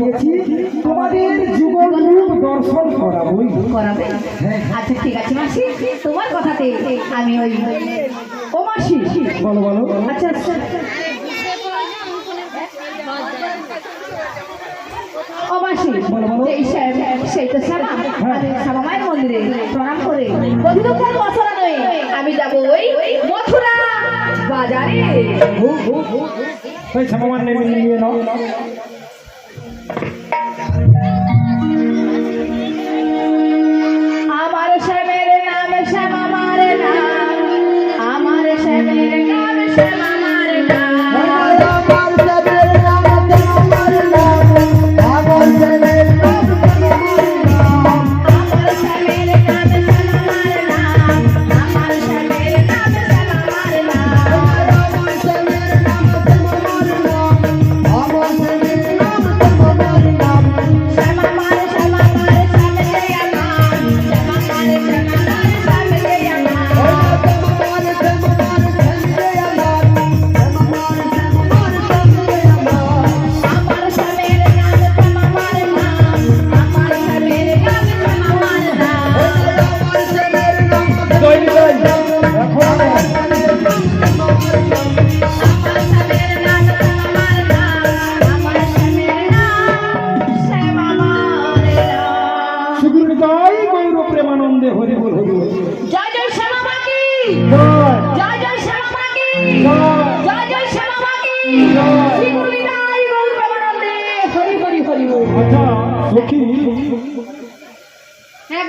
পাঠিয়েছি তোমাদের যুগল রূপ দর্শন করাবই। করাবে? হ্যাঁ। আচ্ছা ঠিক আছে মাসি। তোমার কথাতে আমি ওই ও মাসি বলো বলো। আচ্ছা আচ্ছা। অবাসী হ্যাঁ। আমি যাব ওই মথুরা বাজারে। আমার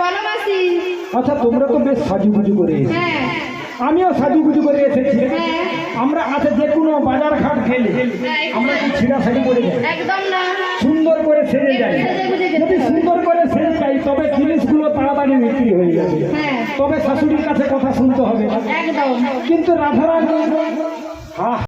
হ্যাঁ মাসি আচ্ছা তোমরা তো বেশ সাজুগুজু করে এসেছ। হ্যাঁ। আমিও সাজুগুজু করে এসেছি। হ্যাঁ। আমরা আছে যে কোনো বাজার ঘাট খেলে আমরা কি ছিঁড়া শাড়ি পরে যাই। একদম না। সুন্দর করে সেজে যাই। সেজে যদি সুন্দর করে সেজে যাই তবে জিনিসগুলো তাড়াতাড়ি বিক্রি হয়ে যাবে। হ্যাঁ। তবে শাশুড়ির কাছে কথা শুনতে হবে। একদম। কিন্তু রাধারানী আহ